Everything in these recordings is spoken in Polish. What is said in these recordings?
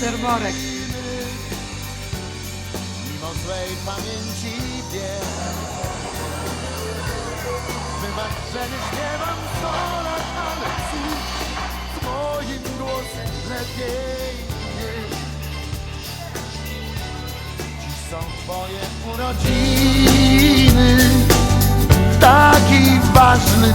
Serworek. Mimo złej pamięci wiem Wybacz, że nie śpiewam sto lat Ale cóż, twoim głosem lepiej jest Dziś są twoje urodziny Taki ważny,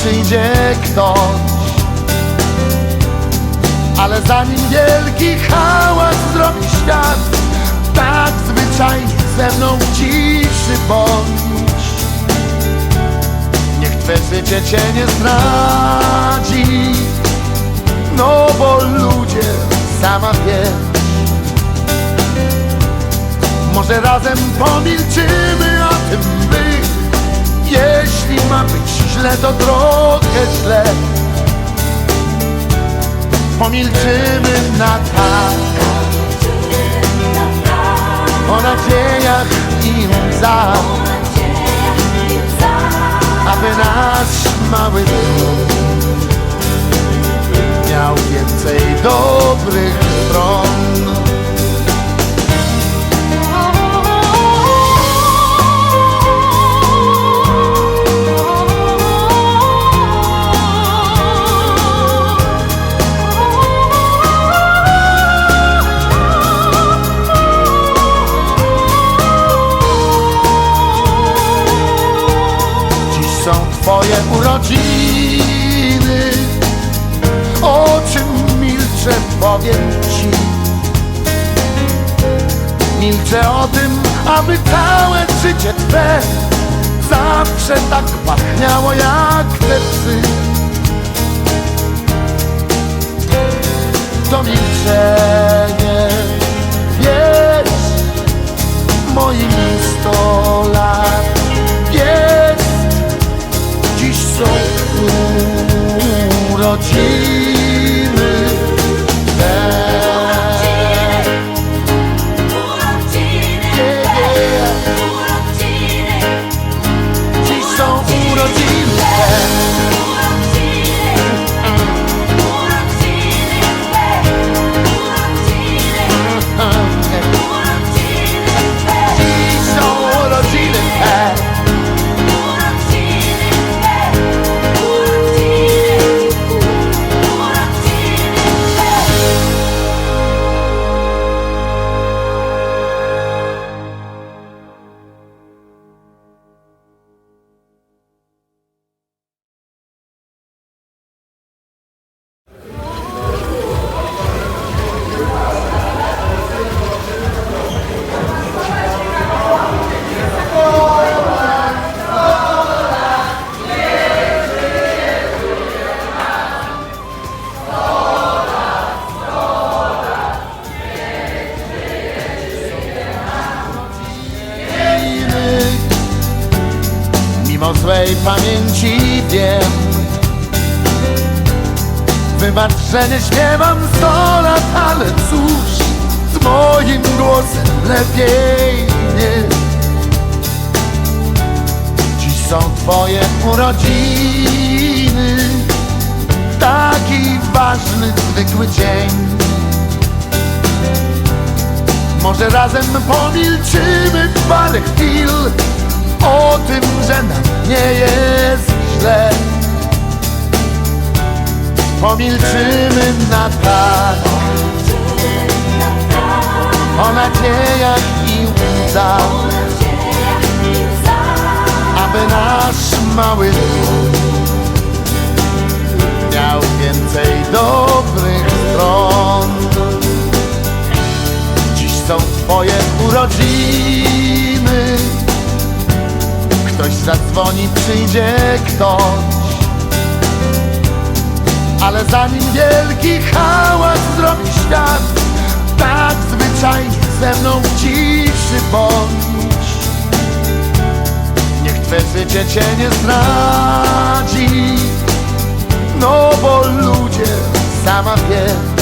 przyjdzie ktoś. Ale zanim wielki hałas zrobi świat Tak zwyczajnie ze mną ciszy bądź. Niech twe życie cię nie zdradzi No bo ludzie, sama wiesz. Może razem pomilczymy o tym by Jeśli ma być źle, to trochę źle. Pomilczymy na tak. O nadziejach i łzach. Aby nasz mały dom powiem ci. Milczę o tym, aby całe życie twe Zawsze tak pachniało jak te psy. To milczenie, wiesz Moim sto lat jest. Dziś są urodziny Wybacz, że nie śpiewam sto lat, ale cóż Z moim głosem lepiej nie. Dziś są twoje urodziny Taki ważny, zwykły dzień. Może razem pomilczymy parę chwil O tym, że nam nie jest źle Pomilczymy na tak. O nadziejach i łzach. Aby nasz mały dom Ale zanim wielki hałas zrobi świat Tak zwyczajnie ze mną w ciszy bądź. Niech Twe życie Cię nie zdradzi No bo ludzie, sama wiesz.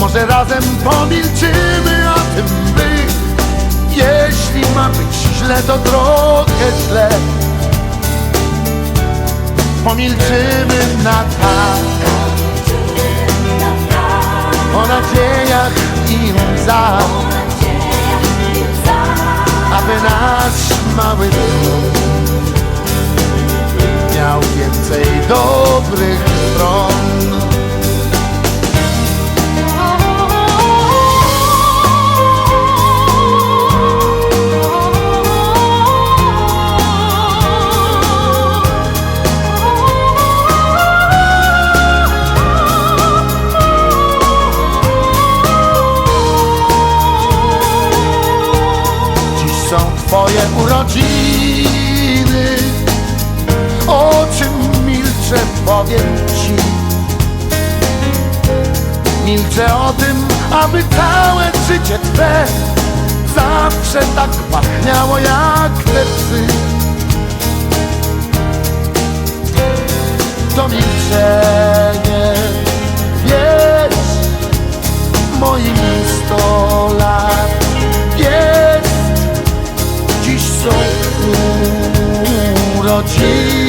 Może razem pomilczymy o tym by Jeśli ma być źle, to trochę źle Pomilczymy na tak. O nadziejach i łzach. Aby nasz mały dom powiem ci. Milczę o tym, aby całe życie twe Zawsze tak pachniało jak te psy. To milczenie jest moim sto lat Jest. Dziś są urodziny.